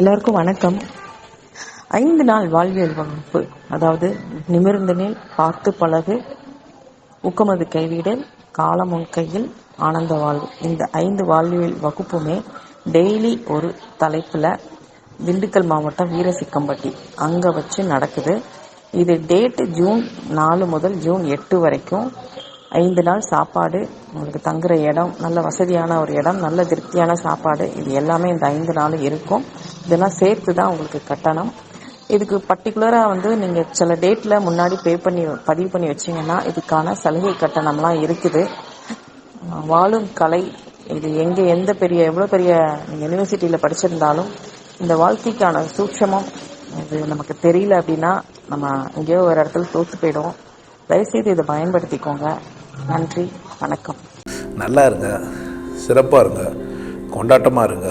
எல்லோருக்கும் வணக்கம். ஐந்து நாள் வாழ்வியல் வகுப்பு அதாவது நிமிர்ந்தனில் பார்த்து பழகு ஊக்கமது கைவிடல் காலம் உன் கையில் ஆனந்த வாழ்வு. இந்த ஐந்து வாழ்வியல் வகுப்புமே டெய்லி ஒரு தலைப்பில் திண்டுக்கல் மாவட்டம் வீரசிக்கம்பட்டி. அங்கே வச்சு நடக்குது. இது டேட்டு ஜூன் நாலு முதல் ஜூன் எட்டு வரைக்கும். ஐந்து நாள் சாப்பாடு உங்களுக்கு தங்குற இடம் நல்ல வசதியான ஒரு இடம் நல்ல திருப்தியான சாப்பாடு இது எல்லாமே இந்த ஐந்து நாள் இருக்கும். இதெல்லாம் சேர்த்து தான் உங்களுக்கு கட்டணம். இதுக்கு பர்டிகுலராக வந்து நீங்கள் சில டேட்டில் முன்னாடி பே பண்ணி பதிவு பண்ணி வச்சிங்கன்னா இதுக்கான சலுகை கட்டணம்லாம் இருக்குது. வாழும் கலை இது எங்கே எந்த பெரிய எவ்வளோ பெரிய நீங்கள் யூனிவர்சிட்டியில் படிச்சிருந்தாலும் இந்த வாழ்க்கைக்கான சூட்சமம் இது நமக்கு தெரியல அப்படின்னா நம்ம எங்கேயோ ஒரு இடத்துல தோற்று போயிடுவோம். தயவுசெய்து இதை பயன்படுத்திக்கோங்க. நன்றி வணக்கம். நல்லா இருங்க. சிறப்பாக இருங்க. கொண்டாட்டமாக இருங்க.